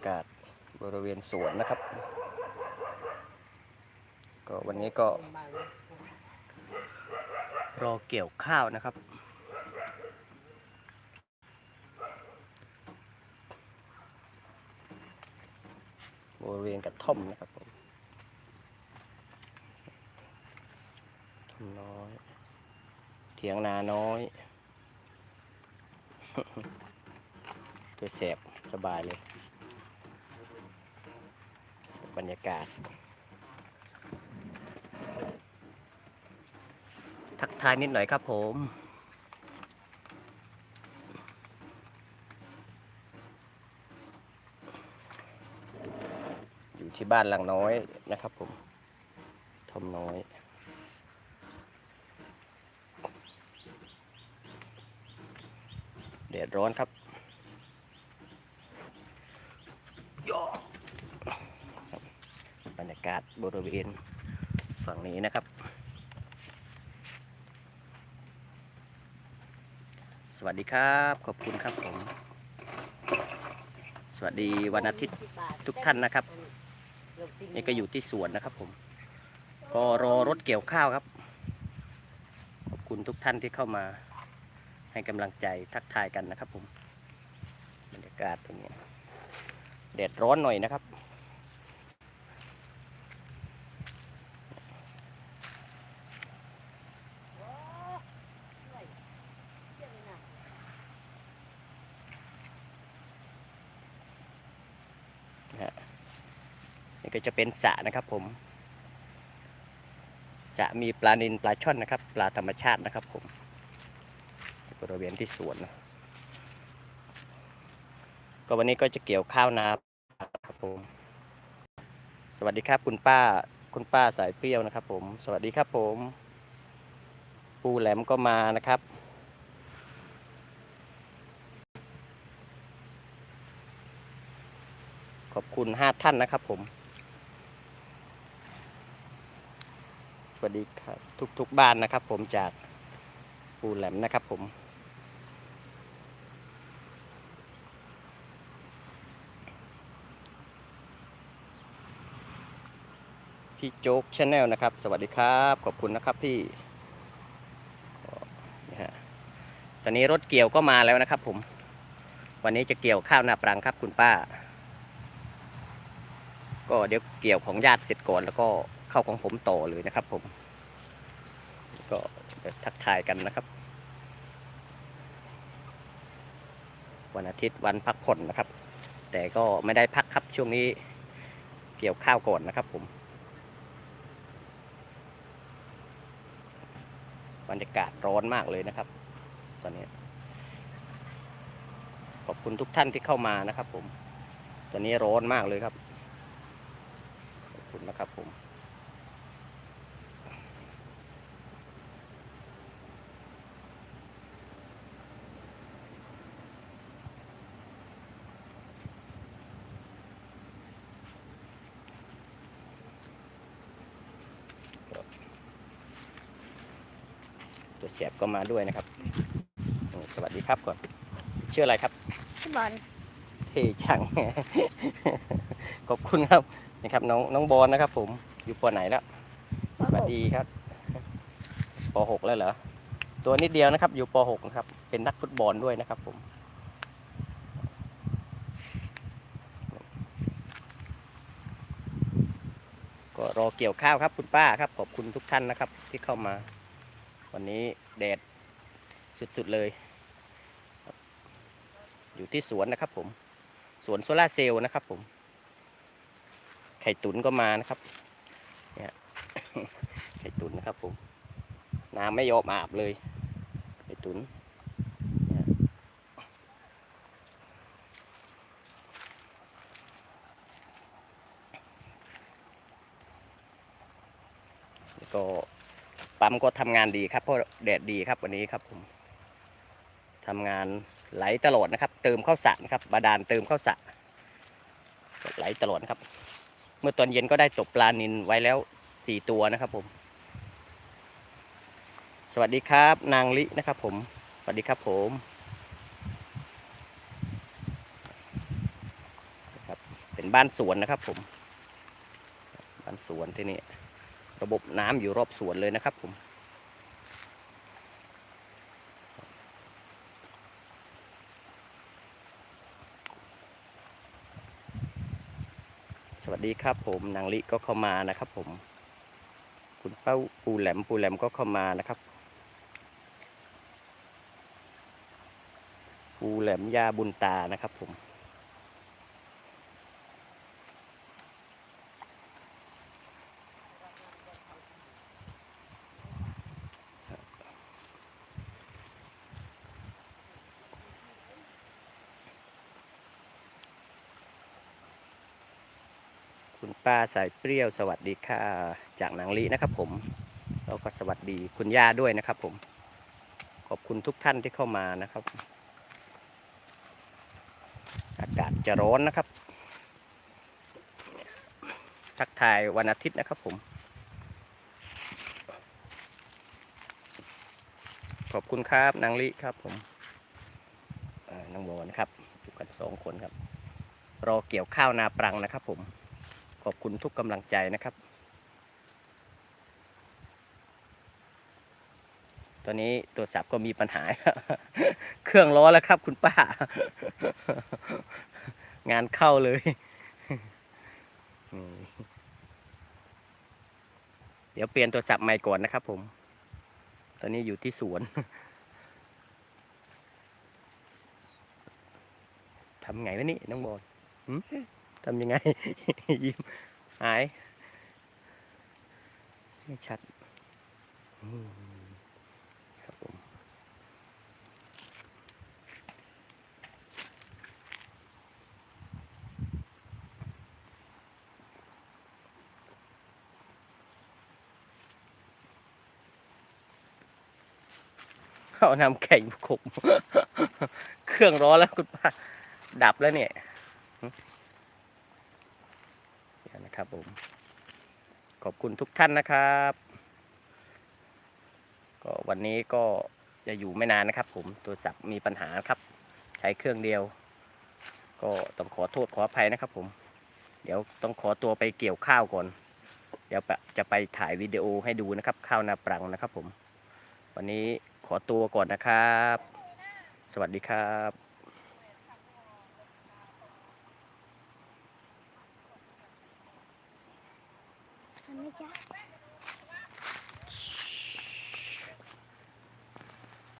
ากาศบริเวณสวนนะครับ ก็วันนี้ก็ รอเกี่ยวข้าวนะครับ บริเวณกระท่อมนะครับผมกระท่อมน้อย เถียงนาน้อยตัวแสบสบายเลย บรรยากาศ ทักทายนิดหน่อยครับผมอยู่ที่บ้านหลังน้อยนะครับผมทอมน้อยแดดร้อนครับย่อครับบรรยากาศบริเวณฝั่งนี้นะครับ สวัสดีครับ ขอบคุณครับผม สวัสดีวันอาทิตย์ทุกท่านนะครับ นี่ก็อยู่ที่สวนนะครับผม ก็รอรถเกี่ยวข้าวครับ ขอบคุณทุกท่านที่เข้ามาให้กำลังใจทักทายกันนะครับผม บรรยากาศตรงนี้แดดร้อนหน่อยนะครับ นี่ก็จะเป็นสระนะครับผมจะมีปลานินปลาช่อนนะครับ ปลาธรรมชาตินะครับผมบริเวณที่สวน ก็วันนี้ก็จะเกี่ยวข้าวนาครับผม สวัสดีครับคุณป้าคุณป้าสายเปรี้ยวนะครับ ผม สวัสดีครับผม ปูแหลมก็มานะครับขอบคุณห้าท่านนะครับผม ส วัสดีครับทุกๆบ้านนะครับ ผมจากปูแหลมนะครับ ผม พี่โจ๊กชาแนลนะครับ สวัสดีครับ ขอบคุณนะครับพี่ฮะตอนนี้รถเกี่ยวก็มาแล้วนะครับ ผม วันนี้จะเกี่ยวข้าวหน้าปรังครับคุณป้า ก็เดี๋ยวเกี่ยวของญาติเสร็จก่อนแล้วก็ เข้าของผมต่อเลยนะครับ ผม ก็ทักทายกันนะครับ วันอาทิตย์วันพักผ่อนนะครับ แต่ก็ไม่ได้พักครับช่วงนี้เกี่ยวข้าวก่อนนะครับ ผมบรรยากาศร้อนมากเลยนะครับ ตอนนี้ ขอบคุณทุกท่านที่เข้ามานะครับ ผม ตอนนี้ร้อนมากเลยครับ ขอบคุณนะครับผม ตัวเสียบก็มาด้วยนะครับอืมสวัสดีครับก่อนชื่ออะไรครับพี่บอลเท่ช่างขอบคุณครับนะครับน้องน้องบอลนะครับ ผมอยู่ปอไหนแล้วสวัสดีครับป .6 แล้วเหรอตัวนิดเดียวนะครับ อยู่ป .6 นะครับ เป็นนักฟุตบอลด้วยนะครับ ผมก็รอเกี่ยวข้าวครับคุณป้าครับ ขอบคุณทุกท่านนะครับ ที่เข้ามา วันนี้แดดสุดๆเลย อยู่ที่สวนนะครับผม สวนโซลาเซลล์นะครับผม ไข่ตุ๋นก็มานะครับ เนี่ยไข่ตุ๋นนะครับผม น้ำไม่ยอมอาบเลย ไข่ตุ๋นเนี่ยแล้วก็ ปั๊มก็ทำงานดีครับเพราะแดดดีครับวันนี้ครับผมทำงานไหลตลอดนะครับ เติมเข้าสระนะครับ บาดาลเติมเข้าสระไหลตลอดครับ เมื่อตอนเย็นก็ได้ตกปลานินไว้แล้วสี่ตัวนะครับผม สวัสดีครับ นางลินะครับ ผมสวัสดีครับผมครับบ้านสวนนะครับผม บ้านสวนที่นี่ ระบบน้ำอยู่รอบสวนเลยนะครับผมสวัสดีครับผมนางลิก็เข้ามานะครับผม คุณเป้าปูแหลมปูแหลมก็เข้ามานะครับ ปูแหลมยาบุญตานะครับผม คุณป้าสายเปรี้ยวสวัสดีค่ะจากนางลีนะครับผมแล้วก็สวัสดีคุณย่าด้วยนะครับผม ขอบคุณทุกท่านที่เข้ามานะครับ อากาศจะร้อนนะครับ ทักทายวันอาทิตย์นะครับผม ขอบคุณครับนางลิครับผมนางโมนะครับอยู่กันสองคนครับ รอเกี่ยวข้าวนาปรังนะครับผม ขอบคุณทุกกำลังใจนะครับ ตอนนี้ตัวสับก็มีปัญหา เครื่องร้อนแล้วครับคุณป้า งานเข้าเลยเดี๋ยวเปลี่ยนตัวสับใหม่ก่อนนะครับผม ตอนนี้อยู่ที่สวนทำไงวะนี่น้องบอล ทำยังไง ยิ้มหาย ไม่ชัดครับผมเอาน้ำแข็งขมเครื่องร้อนแล้วคุณป้าดับแล้วเนี่ย นะครับผม ขอบคุณทุกท่านนะครับ ก็วันนี้ก็จะอยู่ไม่นานนะครับ ผมโทรศัพท์มีปัญหาครับ ใช้เครื่องเดียว ก็ต้องขอโทษขออภัยนะครับผม เดี๋ยวต้องขอตัวไปเกี่ยวข้าวก่อน เดี๋ยวจะไปถ่ายวิดีโอให้ดูนะครับ ข้าวนาปรังนะครับผม วันนี้ขอตัวก่อนนะครับ สวัสดีครับ Yeah.